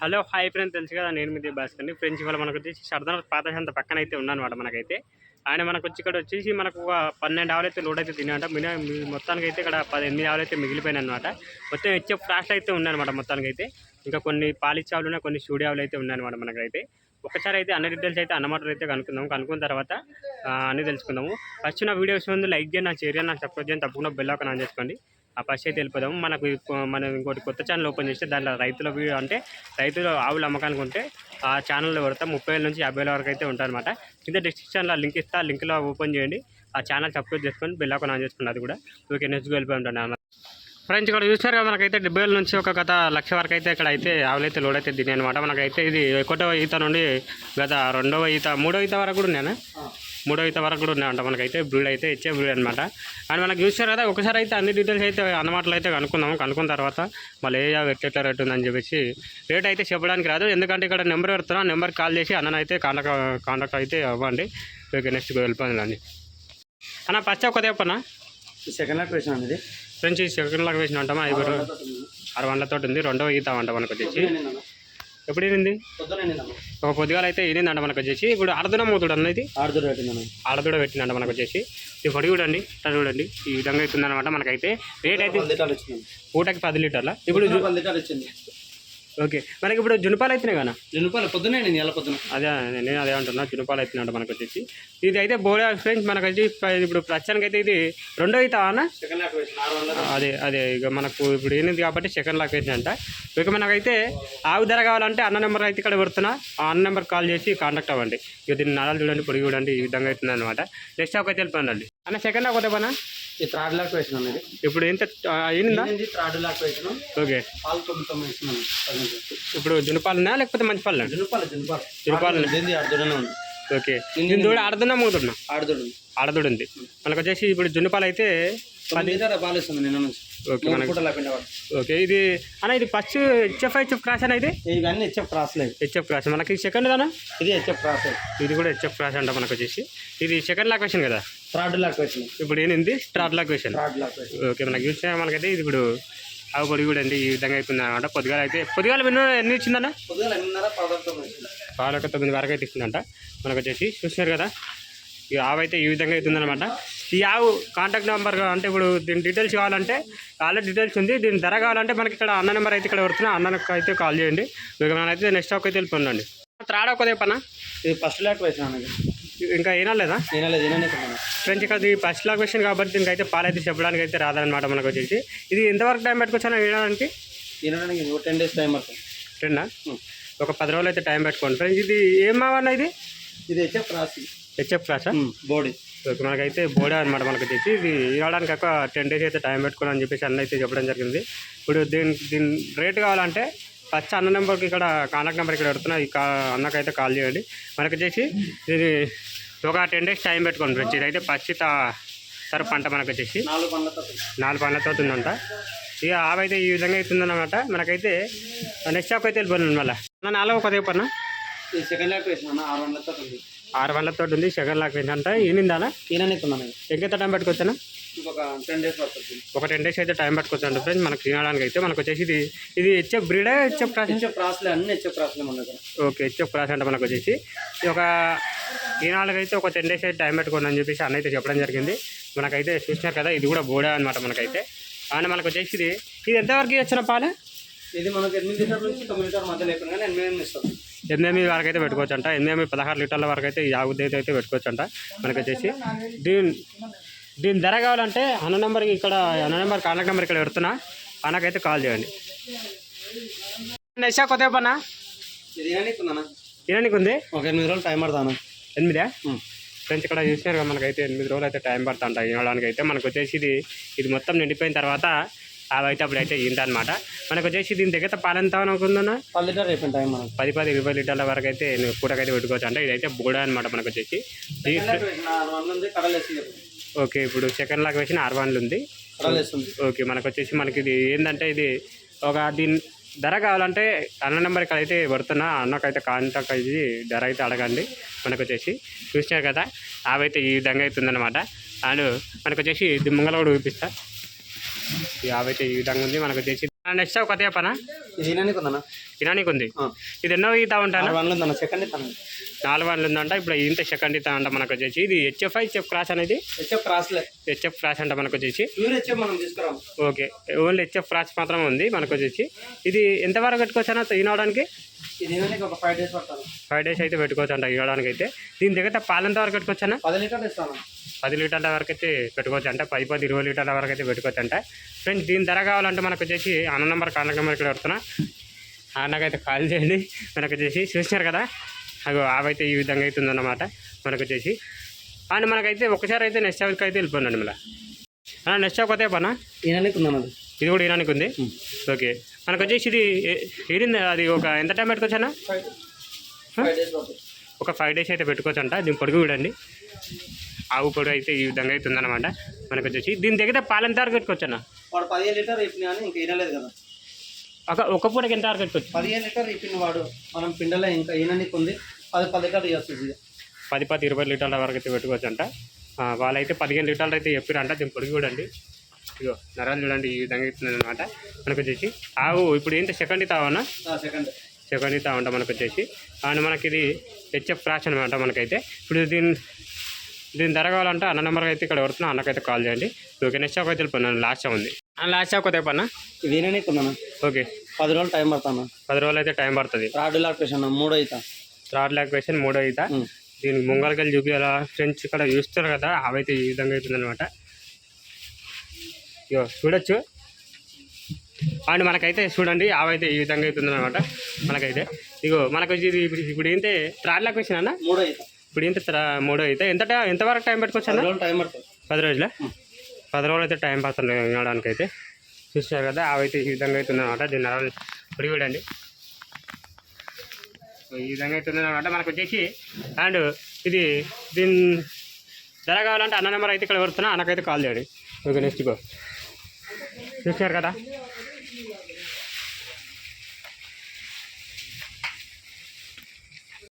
Hello hi friend తెలుసు కదా నేను మీ భాస్కర్ని ఫ్రెండ్స్ ఇవాళ మనకు వచ్చేసి సర్దార్ పాత పక్కన అయితే ఉన్నానమాట మనకైతే. ఆయన మనకు వచ్చి ఇక్కడ వచ్చేసి మనకు ఒక పన్నెండు ఆవులు అయితే లోడ్ అయితే తిన్నాయంట. మిన మొత్తానికి అయితే ఇక్కడ పది ఎనిమిది ఆవులు అయితే మిగిలిపోయినాయి అనమాట మొత్తం ఇచ్చే ఫ్రాస్ట్ అయితే ఉన్నాయన్నమాట మొత్తానికి అయితే. ఇంకా కొన్ని పాలిచ్చ ఆవులు ఉన్నాయి కొన్ని సూడి ఆవులు అయితే ఉన్నాయన్నమాట మనకైతే. ఒకసారి అయితే అన్ని డీటెయిల్స్ అయితే అన్నమాట అయితే కనుక్కుందాం. కనుక్కున్న తర్వాత అన్నీ తెలుసుకుందాము. ఫస్ట్ నా వీడియోస్ ముందు లైక్ చేయండి నా షేర్ చేయండి నాకు సపోర్ట్ చేయండి తప్పకుండా బెల్ ఆన్ ఆన్ చేసుకోండి. ఆ ఫస్ట్ అయితే వెళ్ళిపోదాము మనకు మనం ఇంకోటి కొత్త ఛానల్ ఓపెన్ చేస్తే దాంట్లో రైతుల వీడియో అంటే రైతులు ఆవులు అమ్మకానికి ఉంటే ఆ ఛానల్లో పెడతా ముప్పై వేల నుంచి యాభై వేల వరకు అయితే ఉంటారనమాట కింద డిస్క్రిప్షన్లో లింక్ ఇస్తా లింక్లో ఓపెన్ చేయండి. ఆ ఛానల్ సబ్స్క్రైబ్ చేసుకొని బెల్ ఆన్ ఆన్ చేసుకుని అది కూడా. ఓకే నెక్స్ట్ వెళ్ళిపోయి ఉంటాను ఫ్రెండ్స్ ఇక్కడ చూసారు కదా మనకైతే డెబ్బై వేల నుంచి ఒక గత లక్ష వరకు అయితే ఇక్కడ అయితే ఆవులైతే లోడ్ అయితే దినాయి అనమాట మనకైతే ఇది ఒకటో ఈత నుండి గత రెండవ ఈత మూడో ఈత వరకు కూడా ఉన్నాను మూడో ఈత వరకు కూడా ఉన్నాయంట మనకైతే బ్రీడ్ అయితే ఇచ్చే బ్రీడ్ అనమాట అండ్ మనకు చూసారు కదా ఒకసారి అయితే అన్ని డీటెయిల్స్ అయితే అన్నమాటలు అయితే కనుక్కుందాము. కనుక్కున్న తర్వాత మళ్ళీ ఏ యావ ఎట్లా రేట్ ఉందని చెప్పేసి రేట్ అయితే చెప్పడానికి రాదు. ఎందుకంటే ఇక్కడ నెంబర్ పెడుతున్నా నెంబర్ కాల్ చేసి అన్నను అయితే కాంటాక్ట్ కాంటాక్ట్ అయితే అవ్వండి. ఓకే నెక్స్ట్ వెళ్ళిపోయిందండి అన్న. ఫస్ట్ ఒక చెప్పనా? సెకండ్ లాక్ వేసిన ఫ్రెండ్స్ సెకండ్ లాగా వేసిన అంటామా? ఐదు ఆరు వందలతో ఉంది. రెండవ ఈత అంట మనకు వచ్చేసి. ఎప్పుడు ఈనింది ఒక పొద్దుగాల అయితే ఈనిందంట మనకు వచ్చేసి. ఇప్పుడు అర్ధన మూతుడు అన్నది ఆడుతూ పెట్టిందన్న ఆడదూడ పెట్టిందంట మనకు వచ్చేసి. ఇది పొడి చూడండి ఇట్లా చూడండి. ఈ విధంగా అవుతుందన్నమాట మనకైతే. రేట్ అయితే పూటకి పది లీటర్ల? ఇప్పుడు జు- పది లీటర్లు వచ్చింది ఓకే. మనకి ఇప్పుడు జునుపాలు అయితేనే కదా? రూపాయలు పొద్దునే నేను ఎలా పొద్దున. అదే నేను అదే అంటున్నా జునుపాలు అవుతున్నాడు మనకు వచ్చేసి ఇది అయితే బోడే ఫ్రెండ్స్ మనకు వచ్చి ఇప్పుడు ప్రస్తుతానికి అయితే ఇది రెండో ఈత అన్న? సెకండ్ లాక్ అదే అదే ఇక మనకు ఇప్పుడు ఏంది కాబట్టి సెకండ్ లాక్ వేసినంట ఇక మనకైతే ఆవు ధర కావాలంటే అన్న నెంబర్ అయితే ఇక్కడ పెడుతున్నా. ఆ అన్న నెంబర్ కాల్ చేసి కాంటాక్ట్ అవ్వండి. ఇక దీన్ని నరాలు చూడండి పొడి చూడండి ఈ విధంగా అవుతుంది అనమాట నెక్స్ట్ అయితే వెళ్ళిపోండి అన్న సెకండ్ లాక్ పనా ఈ థర్డ్ లాక్ వేసిన ఇప్పుడు ఎంత అయిందా థర్డ్ లాక్ వేసిన ఓకే. పాలు తొమ్మిది ఇప్పుడు జునుపాలనా లేకపోతే మంచి పాలనా జునుపాలు జునుపాలు ఉంది ఓకే. నేను దూడ ఆడుతున్నా మూతున్నా ఆడదూడు ఉంది మనకు వచ్చేసి ఇప్పుడు జునుపాలు అయితే ఓకే ఇది అన్న ఇది ఫస్ట్ హెచ్ఎఫ్ హెచ్ఎఫ్ క్రాస్ అన్న ఇది? ఇవన్నీ హెచ్ఎఫ్ క్రాస్ హెచ్ఎఫ్ క్రాస్. మనకి సెకండ్ దానా? ఇది హెచ్ఎఫ్ క్రాస్ ఇది కూడా హెచ్ఎఫ్ క్రాస్ అంట మనకు వచ్చేసి. ఇది సెకండ్ లాక్ క్వశ్చన్ కదా? థర్డ్ లాక్ వేసిన ఇప్పుడు ఏంది లాక్ క్వశ్చన్ థర్డ్ లాక్ వేసిన ఓకే మనకి చూస్తే మనకైతే ఇది ఇప్పుడు ఆవు పొడి కూడా అండి ఈ విధంగా అవుతుంది అనమాట పొద్దుగాల అయితే పొద్దుగాల విన్న ఎన్ని ఇచ్చిందన్న? పాలక తొమ్మిది వరకు అయితే ఇస్తుందంట మనకు వచ్చేసి చూస్తున్నారు కదా? ఈ ఆవు అయితే ఈ విధంగా అవుతుందన్నమాట. ఈ ఆవు కాంటాక్ట్ నెంబర్ అంటే ఇప్పుడు దీని డీటెయిల్స్ కావాలంటే ఆల్రెడీ డీటెయిల్స్ ఉంది. దీని ధర కావాలంటే మనకి ఇక్కడ అన్న నెంబర్ అయితే ఇక్కడ పెడుతున్నా. అన్నకు అయితే కాల్ చేయండి. ఇక మనైతే నెక్స్ట్ ఒక అయితే వెళ్ళిపోండి త్రాడ ఒక పనా ఇది ఫస్ట్ లాక్ వేసిన ఇంకా ఏనా లేదా నేను లేదు నేనే కొన్నాను ఫ్రెండ్స్ ఇక్కడ ఇది ఫస్ట్ లాక్ క్వశ్చన్ కాబట్టి దీనికి అయితే పాలైతే చెప్పడానికి అయితే రాదనమాట మనకు వచ్చేసి. ఇది ఎంతవరకు టైం పెట్టుకోవచ్చా వేయడానికి తినడానికి టెన్ డేస్ టైం పడుతుంది. ఉం. ఒక పది రోజులు అయితే టైం పెట్టుకోండి. ఫ్రెండ్స్ ఇది ఏం మావన్న ఇది? ఇది హెచ్ఎఫ్ క్రాస్ హెచ్ఎఫ్ క్లాసా బాడీ ఓకే మనకైతే బోడే అనమాట మనకు వచ్చేసి ఇది ఇవ్వడానికి ఒక టెన్ డేస్ అయితే టైం పెట్టుకోని అని చెప్పేసి అన్న అయితే చెప్పడం జరిగింది. ఇప్పుడు దీని దీని రేట్ కావాలంటే ఫస్ట్ అన్న నెంబర్కి ఇక్కడ కాంటాక్ట్ నెంబర్ ఇక్కడ పెడుతున్నా. ఈ కా అన్నకైతే కాల్ చేయండి. మనకు వచ్చేసి ఇది ఒక టెన్ డేస్ టైం పెట్టుకోండి ఫ్రెండ్స్. ఇదైతే పచ్చి సరు పంట మనకు వచ్చేసి నాలుగు పండ్లతో నాలుగు పండ్లతో ఉందంట. ఇక ఆవైతే ఈ విధంగా అవుతుందన్నమాట మనకైతే నెక్స్ట్ షాప్ అయితే వెళ్ళిపోయింది మళ్ళీ. నాలుగు ఒక పన్న ఈ సెకండ్ వేసిన ఆరు వందలతో ఆరు పండ్లతో ఉంది సెకండ్ లాక్ ఏంటంట ఈనిందానా? తిననిస్తున్నాను నేను. ఇంకెంత టైం పెట్టుకోవచ్చానా ఇంకొక టెన్ డేస్ పడుతుంది. ఒక టెన్ డేస్ అయితే టైం పట్టుకోవచ్చు ఫ్రెండ్స్ మనకు తినడానికి అయితే మనకు వచ్చేసి ఇది ఇది హెచ్ఎఫ్ బ్రీడే హెచ్ఎఫ్ క్రాస్? హెచ్ఎఫ్ క్రాస్లే అన్ని హెచ్ఎఫ్ క్రాస్లే మన దగ్గర. ఓకే హెచ్ఎఫ్ క్రాస్ అంటే మనకు వచ్చేసి. ఒక ఈనాళ్ళకి అయితే ఒక టెన్ డేస్ అయితే టైం పెట్టుకోండి అని చెప్పేసి అన్న అయితే చెప్పడం జరిగింది. మనకైతే చూసినారు కదా ఇది కూడా బోడే అనమాట మనకైతే. కానీ మనకు వచ్చేసి ఇది ఇది ఎంతవరకు వచ్చిన పాలు? ఇది మనకు ఎనిమిది లీటర్ నుంచి తొమ్మిది లీటర్ మధ్య లేకుండా ఎనిమిది ఇస్తాం. ఎనిమిది వరకు అయితే పెట్టుకోవచ్చు అంట ఎనిమిది పదహారు లీటర్ల వరకు అయితే ఈ ఆవు అయితే పెట్టుకోవచ్చు అంట మనకు వచ్చేసి. దీని దీని ధర కావాలంటే అన్న నెంబర్కి ఇక్కడ అన్న నెంబర్ కాంటాక్ట్ నెంబర్ ఇక్కడ పెడుతున్నా. అన్నకైతే కాల్ చేయండి. నెక్స్ట్ కొత్త పన్నా ఏనానికి ఉంది? ఒక ఎనిమిది రోజులు టైం పడతాను ఎనిమిదా? ఫ్రెండ్స్ ఇక్కడ చూసినారు కదా మనకైతే ఎనిమిది రోజులు అయితే టైం పడుతుంట. వినడానికి అయితే మనకు వచ్చేసి ఇది ఇది మొత్తం నిండిపోయిన తర్వాత అవి అయితే అప్పుడైతే ఇంత అనమాట మనకు వచ్చేసి దీని దగ్గర పాలెంత అనుకుందన్న పది లీటర్ టైం మనకు. పది పది ఇరవై లీటర్ల వరకు అయితే నువ్వు పూటకైతే పెట్టుకోవచ్చు అంటే ఇదైతే బోడ అనమాట మనకు వచ్చేసి ఓకే ఇప్పుడు సెకండ్ లాక్ వేసిన ఆరు వన్లు ఉంది. ఓకే మనకు వచ్చేసి మనకి ఇది ఏంటంటే ఇది ఒక దీని ధర కావాలంటే అన్న నెంబర్ ఇక్కడ అయితే పడుతున్నా అన్నకైతే కాంటాక్ట్ అయ్యి ధర అయితే అడగండి మనకు వచ్చేసి చూసినారు కదా ఆవైతే ఈ విధంగా అవుతుందన్నమాట అండ్ మనకు వచ్చేసి ఇది ముంగల కూడా చూపిస్తా. ఆవైతే ఈ విధంగా ఉంది మనకు వచ్చేసి నెక్స్ట్ ఒక పనా ఇది ఈయనకి ఉందన్న? ఇరానికి ఉంది. ఇది ఎన్నో ఈత ఉంటాను వన్లు ఉందన్న సెకండ్ ఇస్తాను నాలుగు వాళ్ళు ఉందంట ఇప్పుడు ఇంత సెకండ్ ఈత అంట మనకు వచ్చేసి ఇది హెచ్ఎఫ్ హెచ్ఎఫ్ క్రాస్ అనేది? హెచ్ఎఫ్ క్రాస్లే హెచ్ఎఫ్ క్రాస్ అంట మనకు వచ్చేసి మనం తీసుకురాము ఓకే. ఓన్లీ హెచ్ఎఫ్ క్రాస్ మాత్రమే ఉంది మనకు వచ్చేసి ఇది ఎంతవరకు పెట్టుకోవచ్చు అన్న ఈనవడానికి? ఫైవ్ డేస్ అయితే పెట్టుకోవచ్చు అంట ఈనడానికి అయితే. దీని దగ్గర పాలు ఎంత వరకు పెట్టుకోవచ్చు అన్న పది లీటర్లు ఇస్తాను పది లీటర్ల వరకు అయితే పెట్టుకోవచ్చు అంట పది పది ఇరవై లీటర్ల వరకు అయితే పెట్టుకోవచ్చు అంట ఫ్రెండ్స్ దీని ధర కావాలంటే మనకు వచ్చేసి అన్న నెంబర్ కాంటాక్ట్ నెంబర్ ఇక్కడ పెడుతున్నా. ఆ అన్నకైతే కాల్ చేయండి. మనకు వచ్చేసి చూసినారు కదా? అగో ఆవైతే ఈ విధంగా అవుతుంది అన్నమాట మనకు వచ్చేసి. అండ్ మనకైతే ఒకసారి అయితే నెక్స్ట్ షాప్కి అయితే వెళ్ళిపోండి మళ్ళీ. నెక్స్ట్ షాప్ అయితే అది ఇది కూడా ఇరానికి ఉంది ఓకే. మనకు వచ్చేసి ఇది ఏడింది అది ఒక ఎంత టైం పెట్టుకోవచ్చు ఒక ఫైవ్ డేస్ అయితే పెట్టుకోవచ్చు అంట దీని పొడుగు చూడండి. ఆవు పొడుగు అయితే ఈ విధంగా అవుతుంది అనమాట మనకు వచ్చేసి దీని దగ్గర పాలు ఎంత వరకు పెట్టుకోవచ్చు అన్న వాడు పదిహేను లీటర్ ఇప్పిన కానీ ఇంకా ఈనలేదు కదా. ఒక ఒక పూటకి ఎంత వరకు పెట్టుకోవచ్చు? పదిహేను లీటర్ ఇప్పిన వాడు మనం పిండలే ఇంకా ఈయనకి ఉంది? పది పది లీటర్ ఇవ్వచ్చు పది పది ఇరవై లీటర్ల వరకు అయితే పెట్టుకోవచ్చు అంట వాళ్ళైతే పదిహేను లీటర్లు అయితే చెప్పారంట. దీని పొడుగు చూడండి. ఇగో నరాలు చూడండి ఈ విధంగా అవుతుంది అనమాట మనకు వచ్చేసి ఆవు ఇప్పుడు ఏంటి? Second తావన్నా second. సెకండ్ తా ఉంటా మనకు వచ్చేసి. అండ్ మనకి ఇది హెచ్ఎఫ్ క్రాష్ అనమాట మనకైతే. ఇప్పుడు దీని దీని ధర కావాలంటే అన్న నెంబర్ అయితే ఇక్కడ పడుతున్నా అన్నకైతే కాల్ చేయండి. ఓకే నెక్స్ట్ షాప్ అయితే వెళ్ళిపోయినాను లాస్ట్ షాప్ ఉంది. లాస్ట్ షాప్ అయితే పన్నా ఇది ఈయనకి ఉందన్న ఓకే. పది రోజులు టైం పడతాను పది రోజులు అయితే టైం పడుతుంది. రాడ్ లాక్టేషన్ మూడో అవుతా థర్డ్ లాక్వేషన్ మూడో ఈత. దీనికి ముంగలకెళ్ళి చూపించాలా ఫ్రెండ్స్ ఇక్కడ చూస్తారు కదా అవైతే ఈ విధంగా అవుతుంది అనమాట ఇగో చూడొచ్చు. అండ్ మనకైతే చూడండి అవైతే ఈ విధంగా అవుతుంది అనమాట మనకైతే. ఇగో మనకు ఇప్పుడు ఏంటంటే థర్డ్ లాక్వేషన్ అన్న? మూడో అవుతా ఇప్పుడు ఏంటి మూడో అయితే. ఎంత టైం ఎంతవరకు టైం పెట్టుకోవచ్చు టైం పడుతుంది. పది రోజుల? పది రోజులు అయితే టైం పడుతుంది వినడానికి అయితే చూసారు కదా అవైతే ఈ విధంగా అవుతుంది అనమాట దీన్ని నరాలు పొడి చూడండి. ఈ విధంగా అవుతుంది అనమాట మనకు వచ్చేసి అండ్ ఇది దీని ధర కావాలంటే అన్న నెంబర్ అయితే ఇక్కడ వస్తున్నా అన్నకైతే కాల్ చేయండి. ఓకే నెక్స్ట్ గో చూసారు కదా?